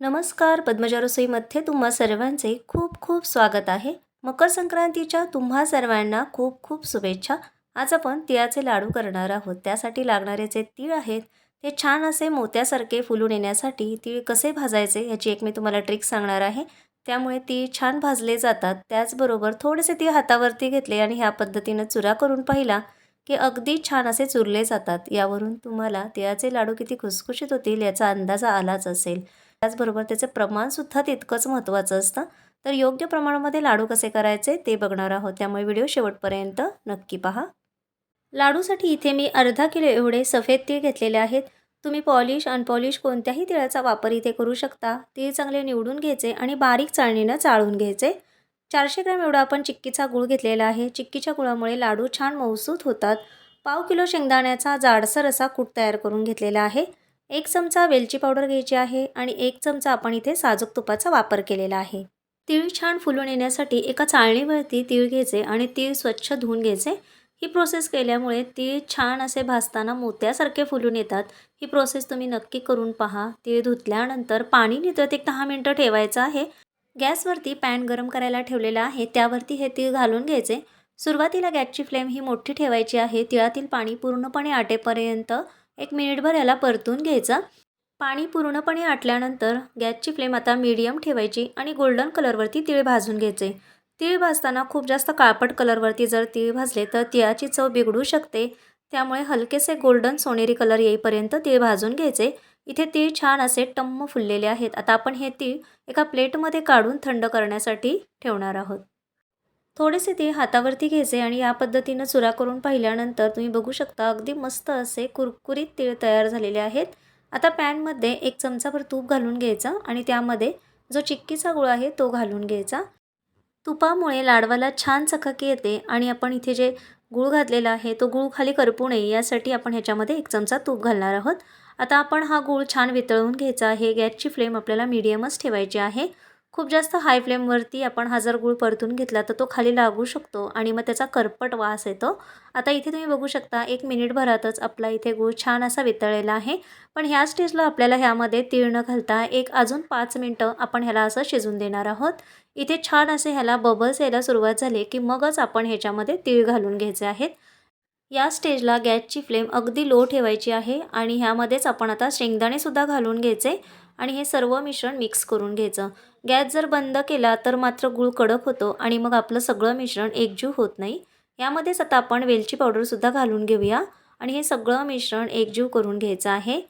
नमस्कार पद्मजा रसोईमध्ये तुम्हा सर्वांचे खूप खूप स्वागत आहे. मकर संक्रांतीच्या तुम्हा सर्वांना खूप खूप शुभेच्छा. आज आपण तिळाचे लाडू करणार आहोत. त्यासाठी लागणारे जे तीळ आहेत ते छान असे मोत्यासारखे फुलून येण्यासाठी तीळ कसे भाजायचे याची एक मी तुम्हाला ट्रिक सांगणार आहे. त्यामुळे तीळ छान भाजले जातात. त्याचबरोबर थोडेसे तीळ हातावरती घेतले आणि ह्या पद्धतीनं चुरा करून पाहिला की अगदी छान असे चुरले जातात. यावरून तुम्हाला तिळाचे लाडू किती खुसखुशीत होतील याचा अंदाज आलाच असेल. त्याचबरोबर त्याचं प्रमाणसुद्धा तितकंच महत्त्वाचं असतं. तर योग्य प्रमाणामध्ये लाडू कसे करायचे ते बघणार आहोत. त्यामुळे व्हिडिओ शेवटपर्यंत नक्की पहा. लाडूसाठी इथे मी अर्धा किलो एवढे सफेद तीळ घेतलेले आहेत. तुम्ही पॉलिश अनपॉलिश कोणत्याही तिळाचा वापर इथे करू शकता. तीळ चांगले निवडून घ्यायचे आणि बारीक चाळणीनं चाळून घ्यायचे. चारशे ग्रॅम एवढा आपण चिक्कीचा गूळ घेतलेला आहे. चिक्कीच्या गुळामुळे लाडू छान मौसूत होतात. पाव किलो शेंगदाण्याचा जाडसर असा कूट तयार करून घेतलेला आहे. एक चमचा वेलची पावडर घ्यायची आहे आणि एक चमचा आपण इथे साजूक तुपाचा वापर केलेला आहे. तीळ छान फुलून येण्यासाठी एका चाळणीवरती तीळ घ्यायचे आणि तीळ स्वच्छ धुवून घ्यायचे. ही प्रोसेस केल्यामुळे तीळ छान असे भाजताना मोत्यासारखे फुलून येतात. ही प्रोसेस तुम्ही नक्की करून पहा. तीळ धुतल्यानंतर पाणी नितळत एक दहा मिनटं ठेवायचं आहे. गॅसवरती पॅन गरम करायला ठेवलेला आहे. त्यावरती हे तीळ घालून घ्यायचे. सुरुवातीला गॅसची फ्लेम ही मोठी ठेवायची आहे. तिळातील पाणी पूर्णपणे आटेपर्यंत एक मिनिटभर याला परतून घ्यायचं. पाणी पूर्णपणे आटल्यानंतर गॅसची फ्लेम आता मीडियम ठेवायची आणि गोल्डन कलरवरती तिळ भाजून घ्यायचे. तिळ भाजताना खूप जास्त काळपट कलरवरती जर तिळ भाजले तर तिळाची चव बिघडू शकते. त्यामुळे हलकेसे गोल्डन सोनेरी कलर येईपर्यंत तीळ भाजून घ्यायचे. इथे तीळ छान असे टम्म फुललेले आहेत. आता आपण हे तीळ एका प्लेटमध्ये काढून थंड करण्यासाठी ठेवणार आहोत. थोडेसे ते हातावरती घ्यायचे आणि या पद्धतीनं चुरा करून पाहिल्यानंतर तुम्ही बघू शकता अगदी मस्त असे कुरकुरीत तीळ तयार झालेले आहेत. आता पॅनमध्ये एक चमचाभर तूप घालून घ्यायचा आणि त्यामध्ये जो चिक्कीचा गुळ आहे तो घालून घ्यायचा. तुपामुळे लाडवाला छान चकाकी येते आणि आपण इथे जे गूळ घातलेला आहे तो गूळ खाली करपू नये यासाठी आपण ह्याच्यामध्ये एक चमचा तूप घालणार आहोत. आता आपण हा गूळ छान वितळवून घ्यायचा आहे. गॅसची फ्लेम आपल्याला मीडियमच ठेवायची आहे. खूप जास्त हाय फ्लेमवरती आपण हा जर गूळ परतून घेतला तर तो खाली लागू शकतो आणि मग त्याचा करपट वास येतो. आता इथे तुम्ही बघू शकता एक मिनिटभरातच आपला इथे गूळ छान असा वितळलेला आहे. पण ह्या स्टेजला आपल्याला ह्यामध्ये तीळ न घालता एक अजून पाच मिनटं आपण ह्याला असं शिजून देणार आहोत. इथे छान असे ह्याला बबल्स यायला सुरुवात झाली की मगच आपण ह्याच्यामध्ये तीळ घालून घ्यायचे आहेत. या स्टेजला गॅसची फ्लेम अगदी लो ठेवायची आहे आणि ह्यामध्येच आपण आता शेंगदाणेसुद्धा घालून घ्यायचे आणि हे सर्व मिश्रण मिक्स करून घ्यायचं. गॅस जर बंद केला तर मात्र गूळ कडक होतो आणि मग आपलं सगळं मिश्रण एकजीव होत नाही. यामध्येच आता आपण वेलची पावडरसुद्धा घालून घेऊया आणि हे सगळं मिश्रण एकजीव करून घ्यायचं आहे.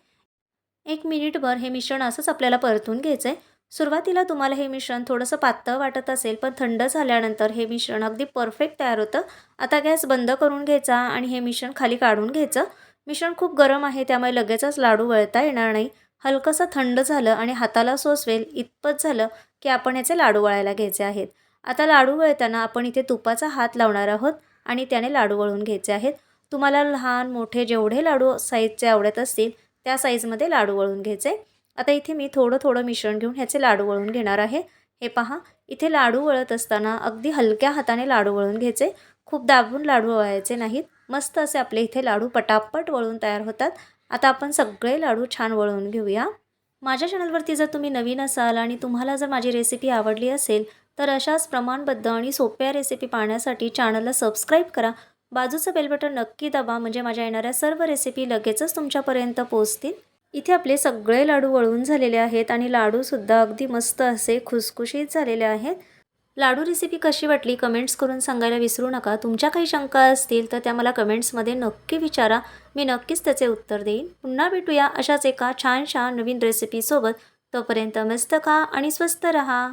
एक मिनिटभर हे मिश्रण असंच आपल्याला परतून घ्यायचं आहे सुरुवातीला तुम्हाला हे मिश्रण थोडंसं पातळ वाटत असेल पण थंड झाल्यानंतर हे मिश्रण अगदी परफेक्ट तयार होतं. आता गॅस बंद करून घ्यायचा आणि हे मिश्रण खाली काढून घ्यायचं. मिश्रण खूप गरम आहे त्यामुळे लगेचच लाडू वळता येणार नाही. हलकंसं थंड झालं आणि हाताला सोसवेल इतपत झालं की आपण याचे लाडू वळायला घ्यायचे आहेत. आता लाडू वळताना आपण इथे तुपाचा हात लावणार आहोत आणि त्याने लाडू वळून घ्यायचे आहेत. तुम्हाला लहान मोठे जेवढे लाडू साईजचे आवडत असतील त्या साईजमध्ये लाडू वळून घ्यायचे. आता इथे मी थोडं थोडं मिश्रण घेऊन ह्याचे लाडू वळून घेणार आहे. हे पहा इथे लाडू वळत असताना अगदी हलक्या हाताने लाडू वळून घ्यायचे. खूप दाबून लाडू वळायचे नाहीत. मस्त असे आपले इथे लाडू पटापट वळून तयार होतात. आता आपण सगळे लाडू छान वळवून घेऊया. माझ्या चॅनलवरती जर तुम्ही नवीन असाल आणि तुम्हाला जर माझी रेसिपी आवडली असेल तर अशाच प्रमाणबद्ध आणि सोप्या रेसिपी पाहण्यासाठी चॅनलला सबस्क्राईब करा. बाजूचं बेल बटन नक्की दाबा म्हणजे माझ्या येणाऱ्या सर्व रेसिपी लगेचच तुमच्यापर्यंत पोहोचतील. इथे आपले सगळे लाडू वळून झालेले आहेत आणि लाडूसुद्धा अगदी मस्त असे खुसखुशीत झालेले आहेत. लाडू रेसिपी कशी वाटली कमेंट्स करून सांगायला विसरू नका. तुमच्या काही शंका असतील तर त्या मला कमेंट्समध्ये नक्की विचारा. मी नक्कीच त्याचे उत्तर देईन. पुन्हा भेटूया अशाच एका छान छान नवीन रेसिपीसोबत तोपर्यंत मस्त खा आणि स्वस्त रहा.